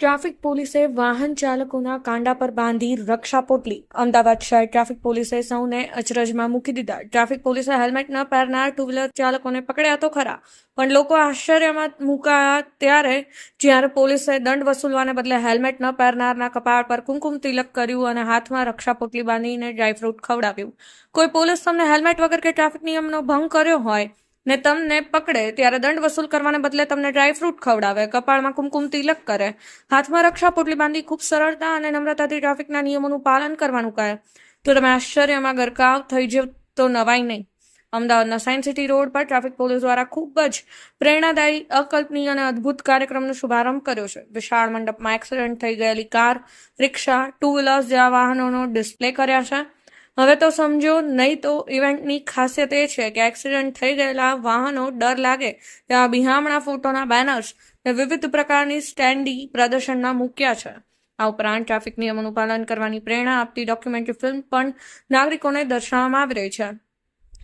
Traffic પોલીસે વાહન ચાલકોના કાંડા પર બાંધી રક્ષા પોટલી. અમદાવાદ શહેર ટ્રાફિક પોલીસે સૌને અચરજમાં મૂકી દીધા. ટ્રાફિક પોલીસે હેલ્મેટ ન પહેરનાર ટુ વ્હીલર ચાલકોને પકડ્યા તો ખરા. પણ લોકો આશ્ચર્યમાં મુકાયા ત્યારે જ્યારે પોલીસે દંડ વસૂલવાને બદલે હેલ્મેટ ન પહેરનારના કપાળ પર કુમકુમ તિલક કર્યું અને હાથમાં રક્ષા પોટલી બાંધીને ડ્રાયફ્રૂટ ખવડાવ્યું. કોઈ પોલીસ તમને હેલ્મેટ વગર કે ટ્રાફિક નિયમનો ભંગ કર્યો હોય ને તમને પકડે ત્યારે દંડ વસૂલ કરવાને બદલે તમને ડ્રાયફ્રૂટ ખવડાવે, કપાળમાં કુમકુમ તિલક કરે. હાથમાં રક્ષા પોટલી બાંધી ખૂબ સરળતા અને નમ્રતાથી ટ્રાફિકના નિયમોનું પાલન કરવાનું કહે. તો તમે આશ્ચર્યમાં ગરકાવ થઈ જાવ તો નવાઈ નહીં. અમદાવાદના સાયન્સ સિટી રોડ પર ટ્રાફિક પોલીસ દ્વારા ખૂબ જ પ્રેરણાદાયી, અકલ્પનીય અને અદ્ભુત કાર્યક્રમનો શુભારંભ કર્યો છે. વિશાળ મંડપમાં એક્સિડન્ટ થઈ ગયેલી કાર રિક્ષા ટુ વ્હીલર્સ જેવા વાહનોનો ડિસ્પ્લે કર્યા છે. હવે તો સમજો, નહીં તો ઇવેન્ટની ખાસિયત એ છે કે એક્સિડન્ટ થઈ ગયેલા વાહનો ડર લાગે તેવા બિહામણા ફોટોના બેનર્સ ને વિવિધ પ્રકારની સ્ટેન્ડી પ્રદર્શનમાં મૂક્યા છે. આ ઉપરાંત ટ્રાફિક નિયમોનું પાલન કરવાની પ્રેરણા આપતી ડોક્યુમેન્ટરી ફિલ્મ પણ નાગરિકોને દર્શાવવામાં આવી રહી છે.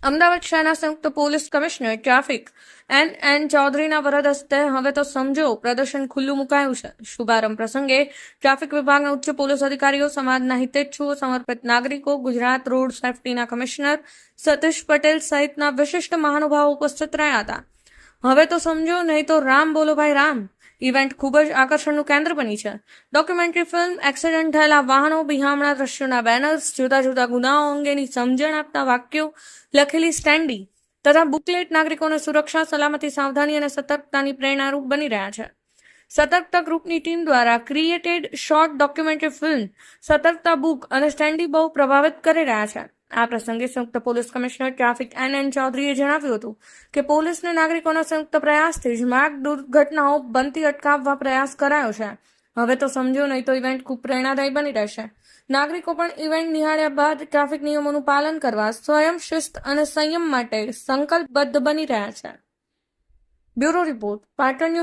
અમદાવાદ શહેરના સંયુક્ત police commissioner traffic N N ચૌધરીના વરદ હસ્તે હવે તો સમજો પ્રદર્શન ખુલ્લું મુકાયું છે. શુભારંભ પ્રસંગે ટ્રાફિક વિભાગના ઉચ્ચ પોલીસ અધિકારીઓ, સમાજના હિતેચ્છુઓ, સમર્પિત નાગરિકો, ગુજરાત રોડ સેફટીના કમિશનર સતીશ પટેલ સહિતના વિશિષ્ટ મહાનુભાવો ઉપસ્થિત રહ્યા હતા. હવે તો સમજો, નહીં તો રામ બોલો ભાઈ રામ. ઇવેન્ટ ખૂબ જ આકર્ષણનું કેન્દ્ર બની છે. ડોક્યુમેન્ટરી ફિલ્મ એક્સિડન્ટ થયેલા વાહનો, બિહામણા દ્રશ્યોના બેનર્સ જુદા જુદા ગુનાઓ અંગેની સમજણ આપતા વાક્યો લખેલી સ્ટેન્ડી તથા બુકલેટ નાગરિકોને સુરક્ષા, સલામતી, સાવધાની અને સતર્કતાની પ્રેરણારૂપ બની રહ્યા છે. સતર્કતા ગ્રુપની ટીમ દ્વારા ક્રિએટેડ શોર્ટ ડોક્યુમેન્ટરી ફિલ્મ સતર્કતા બુક અને સ્ટેન્ડી બહુ પ્રભાવિત કરી રહ્યા છે. આ પ્રસંગે સંયુક્ત police commissioner traffic N N ચૌધરીએ જણાવ્યું હતું કે પોલીસને નાગરિકોના સંયુક્ત પ્રયાસથી જ માર્ગ દુર્ઘટનાઓ બનતી અટકાવવા પ્રયાસ કરાયો છે. હવે તો સમજો નહીં તો ઇવેન્ટ ખૂબ પ્રેરણાદાયી બની રહેશે. નાગરિકો પણ ઇવેન્ટ નિહાળ્યા બાદ ટ્રાફિક નિયમોનું પાલન કરવા સ્વયં શિસ્ત અને સંયમ માટે સંકલ્પબદ્ધ બની રહ્યા છે. Bureau report Patan news